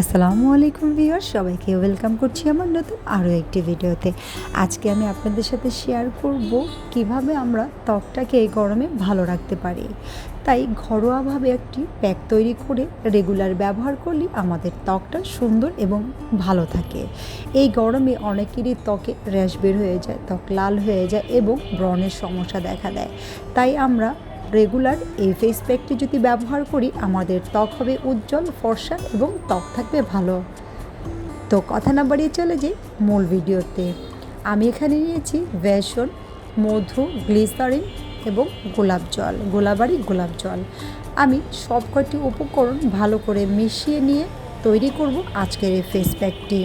আসসালামু আলাইকুম ভিউয়ার সবাইকে ওয়েলকাম করছি আমার নতুন আরও একটি ভিডিওতে। আজকে আমি আপনাদের সাথে শেয়ার করব কীভাবে আমরা ত্বকটাকে এই গরমে ভালো রাখতে পারি। তাই ঘরোয়াভাবে একটি প্যাক তৈরি করে রেগুলার ব্যবহার করলে আমাদের ত্বকটা সুন্দর এবং ভালো থাকে। এই গরমে অনেকেরই ত্বকে র্যাশ বের হয়ে যায়, ত্বক লাল হয়ে যায় এবং ব্রণের সমস্যা দেখা দেয়। তাই আমরা রেগুলার এই ফেস প্যাকটি যদি ব্যবহার করি আমাদের ত্বক হবে উজ্জ্বল ফর্সা এবং ত্বক থাকবে ভালো। তো কথা না বাড়িয়ে চলে যাই মূল ভিডিওতে। আমি এখানে নিয়েছি বেসন মধু গ্লিসারিন এবং গোলাপ জল গোলাবাড়ি গোলাপ জল। আমি সব কয়টি উপকরণ ভালো করে মিশিয়ে নিয়ে তৈরি করব আজকের এই ফেস প্যাকটি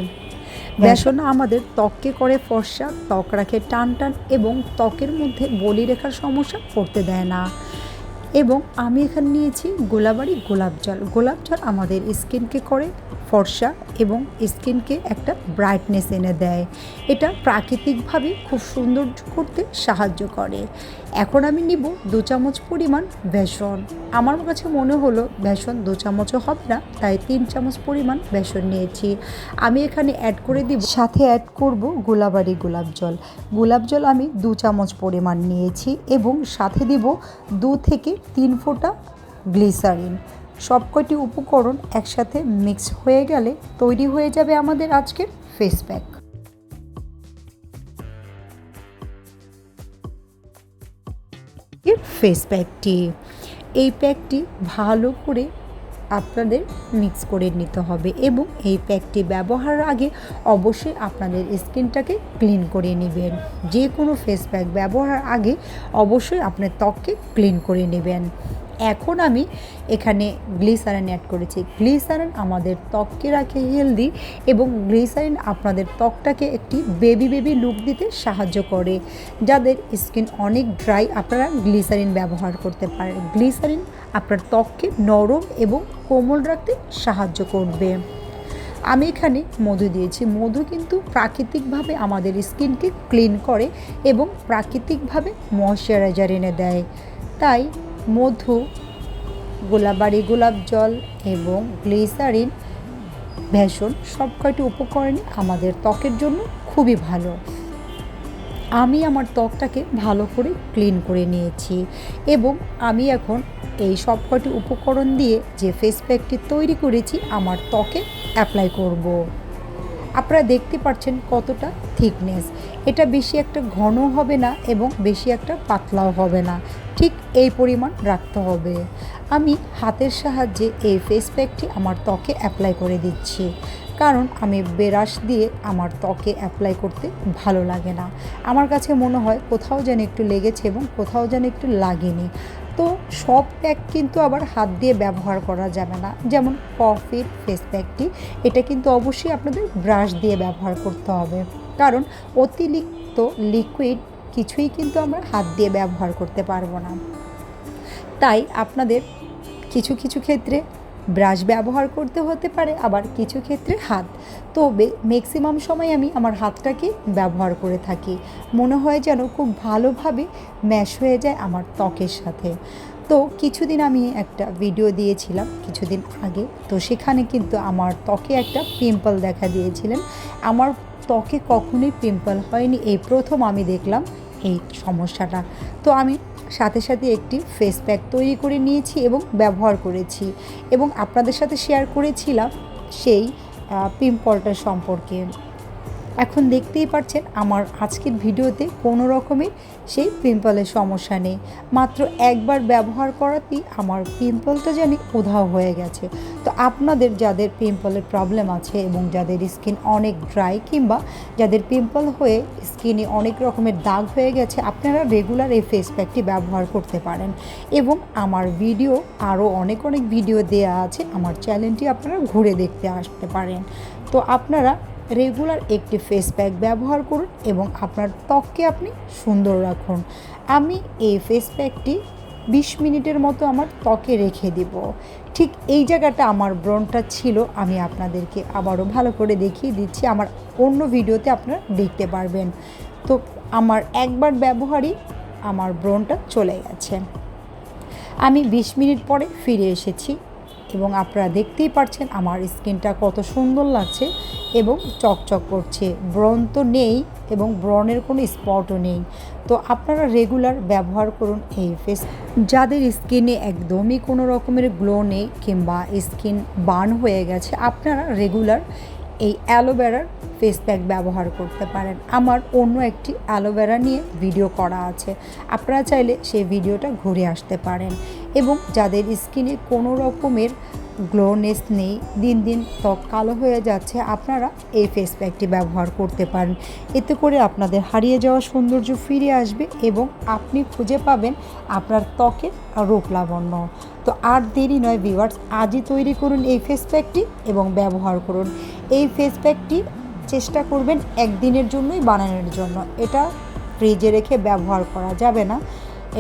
বেসন আমাদের ত্বককে করে ফর্সা ত্বক রাখে টান টান এবং ত্বকের মধ্যে বলি রেখার সমস্যা পড়তে দেয় না। এবং আমি এখানে নিয়েছি গোলাবাড়ি গোলাপ জল। গোলাপ জল আমাদের স্কিনকে করে ফর্সা এবং স্কিনকে একটা ব্রাইটনেস এনে দেয়। এটা প্রাকৃতিকভাবে খুব সুন্দর করতে সাহায্য করে। এখন আমি নিব দু চামচ পরিমাণ বেসন। আমার কাছে মনে হলো বেসন দু চামচও হবে না, তাই তিন চামচ পরিমাণ বেসন নিয়েছি। আমি এখানে অ্যাড করে দিব, সাথে অ্যাড করব গোলাবাড়ি গোলাপ জল। গোলাপ জল আমি দু চামচ পরিমাণ নিয়েছি এবং সাথে দিব দু থেকে তিন ফোঁটা গ্লিসারিন সবকটি উপকরণ একসাথে মিক্স হয়ে গেলে তৈরি হয়ে যাবে আমাদের আজকের ফেস প্যাক ফেস প্যাকটি এই প্যাকটি ভালো করে আপনাদের মিক্স করে নিতে হবে এবং এই প্যাকটি ব্যবহারের আগে অবশ্যই আপনাদের স্কিনটাকে ক্লিন করে নেবেন। যে কোনো ফেস প্যাক ব্যবহার আগে অবশ্যই আপনার ত্বককে ক্লিন করে নেবেন। এখন আমি এখানে গ্লিসারিন অ্যাড করেছি। গ্লিসারিন আমাদের ত্বককে রাখে হেলদি এবং গ্লিসারিন আপনাদের ত্বকটাকে একটি বেবি বেবি লুক দিতে সাহায্য করে। যাদের স্কিন অনেক ড্রাই আপনারা গ্লিসারিন ব্যবহার করতে পারেন। গ্লিসারিন আপনার ত্বককে নরম এবং কোমল রাখতে সাহায্য করবে। আমি এখানে মধু দিয়েছি। মধু কিন্তু প্রাকৃতিকভাবে আমাদের স্কিনকে ক্লিন করে এবং প্রাকৃতিকভাবে ময়শ্চারাইজার এনে দেয়। তাই মধু গোলাবাড়ি গোলাপ জল এবং গ্লিসারিন ভেষণ সব কয়টি উপকরণই আমাদের ত্বকের জন্য খুবই ভালো আমি আমার ত্বকটাকে ভালো করে ক্লিন করে নিয়েছি এবং আমি এখন এই সব কয়টি উপকরণ দিয়ে যে ফেস প্যাকটি তৈরি করেছি, আমার ত্বকে অ্যাপ্লাই করব। আপনারা দেখতে পাচ্ছেন কতটা থিকনেস এটা বেশি একটা ঘন হবে না এবং বেশি একটা পাতলাও হবে না। ঠিক এই পরিমাণ রাখতে হবে। আমি হাতের সাহায্যে এই ফেস প্যাকটি আমার ত্বকে অ্যাপ্লাই করে দিচ্ছি। কারণ আমি বেরাস দিয়ে আমার ত্বকে অ্যাপ্লাই করতে ভালো লাগে না। আমার কাছে মনে হয় কোথাও যেন একটু লেগেছে এবং কোথাও যেন একটু লাগেনি। তো সব প্যাক কিন্তু আবার হাত দিয়ে ব্যবহার করা যাবে না। যেমন কফির ফেস প্যাকটি এটা কিন্তু অবশ্যই আপনাদের ব্রাশ দিয়ে ব্যবহার করতে হবে। কারণ অতিরিক্ত লিকুইড কিছুই কিন্তু আমরা হাত দিয়ে ব্যবহার করতে পারব না। তাই আপনাদের কিছু কিছু ক্ষেত্রে ব্রাশ ব্যবহার করতে হতে পারে, আবার কিছু ক্ষেত্রে হাত। তবে ম্যাক্সিমাম সময় আমি আমার হাতটাকে ব্যবহার করে থাকি। মনে হয় যেন খুব ভালোভাবে ম্যাশ হয়ে যায় আমার ত্বকের সাথে। তো কিছুদিন আমি একটা ভিডিও দিয়েছিলাম কিছুদিন আগে। তো সেখানে কিন্তু আমার ত্বকে একটা পিম্পল দেখা দিয়েছিলেন। আমার ত্বকে কখনোই পিম্পল হয়নি। এই প্রথম আমি দেখলাম এই সমস্যাটা। তো আমি সাথে সাথে একটি ফেস প্যাক তৈরি করে নিয়েছি এবং ব্যবহার করেছি এবং আপনাদের সাথে শেয়ার করেছিলাম সেই পিম্পলটা সম্পর্কে। এখন দেখতেই পাচ্ছেন আমার আজকের ভিডিওতে কোনো রকমের সেই পিম্পলের সমস্যা নেই। মাত্র একবার ব্যবহার করাতেই আমার পিম্পলটা জানি উধাও হয়ে গেছে। তো আপনাদের যাদের পিম্পলের প্রবলেম আছে এবং যাদের স্কিন অনেক ড্রাই কিংবা যাদের পিম্পল হয়ে স্কিনে অনেক রকমের দাগ হয়ে গেছে, আপনারা রেগুলার এই ফেস প্যাকটি ব্যবহার করতে পারেন। এবং আমার ভিডিও আরও অনেক অনেক ভিডিও দেওয়া আছে, আমার চ্যানেলটি আপনারা ঘুরে দেখতে আসতে পারেন। তো আপনারা রেগুলার একটি ফেস প্যাক ব্যবহার করুন এবং আপনার ত্বককে আপনি সুন্দর রাখুন। আমি এই ফেস প্যাকটি বিশ মিনিটের মতো আমার ত্বকে রেখে দিব। ঠিক এই জায়গাটা আমার ব্রণটা ছিল, আমি আপনাদেরকে আবারও ভালো করে দেখিয়ে দিচ্ছি। আমার অন্য ভিডিওতে আপনারা দেখতে পারবেন। তো আমার একবার ব্যবহারই আমার ব্রণটা চলে গেছে। আমি বিশ মিনিট পরে ফিরে এসেছি। এবং আপনারা দেখতেই পাচ্ছেন আমার স্কিনটা কত সুন্দর লাগছে এবং চকচক করছে। ব্রণ তো নেই এবং ব্রণের কোনো স্পটও নেই। তো আপনারা রেগুলার ব্যবহার করুন এই ফেস যাদের স্কিনে একদমই কোনো রকমের গ্লো নেই কিংবা স্কিন বার্ন হয়ে গেছে, আপনারা রেগুলার এই অ্যালোভেরার ফেস প্যাক ব্যবহার করতে পারেন। আমার অন্য একটি অ্যালোভেরা নিয়ে ভিডিও করা আছে। আপনারা চাইলে সেই ভিডিওটা ঘুরে আসতে পারেন। এবং যাদের স্কিনে কোনো রকমের গ্লোনেস নেই, দিন দিন ত্বক কালো হয়ে যাচ্ছে, আপনারা এই ফেস প্যাকটি ব্যবহার করতে পারেন। এতে করে আপনাদের হারিয়ে যাওয়া সৌন্দর্য ফিরে আসবে এবং আপনি খুঁজে পাবেন আপনার ত্বকের রূপ লাবণ্য। তো আর দেরি নয় ভিউয়ার্স আজই তৈরি করুন এই ফেস প্যাকটি এবং ব্যবহার করুন। এই ফেস প্যাকটি চেষ্টা করবেন একদিনের জন্যই বানানোর জন্য। এটা ফ্রিজে রেখে ব্যবহার করা যাবে না।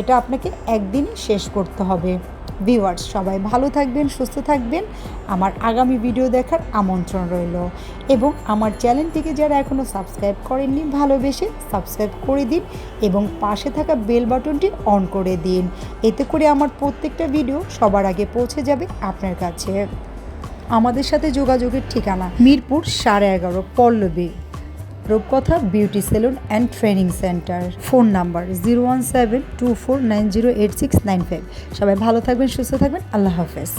এটা আপনাকে একদিনই শেষ করতে হবে। ভিউয়ার্স, সবাই ভালো থাকবেন, সুস্থ থাকবেন। আমার আগামী ভিডিও দেখার আমন্ত্রণ রইল। এবং আমার চ্যানেলটিকে যারা এখনও সাবস্ক্রাইব করেননি, ভালোবেসে সাবস্ক্রাইব করে দিন এবং পাশে থাকা বেল বাটনটি অন করে দিন। এতে করে আমার প্রত্যেকটা ভিডিও সবার আগে পৌঁছে যাবে আপনার কাছে। আমাদের সাথে যোগাযোগের ঠিকানা মিরপুর সাড়ে এগারো Pallabi. Rupkotha beauty salon and training centre. Phone number zero one seven two four nine zero eight six nine five. সবাই ভালো থাকবেন, সুস্থ থাকবেন। আল্লাহ হাফেজ।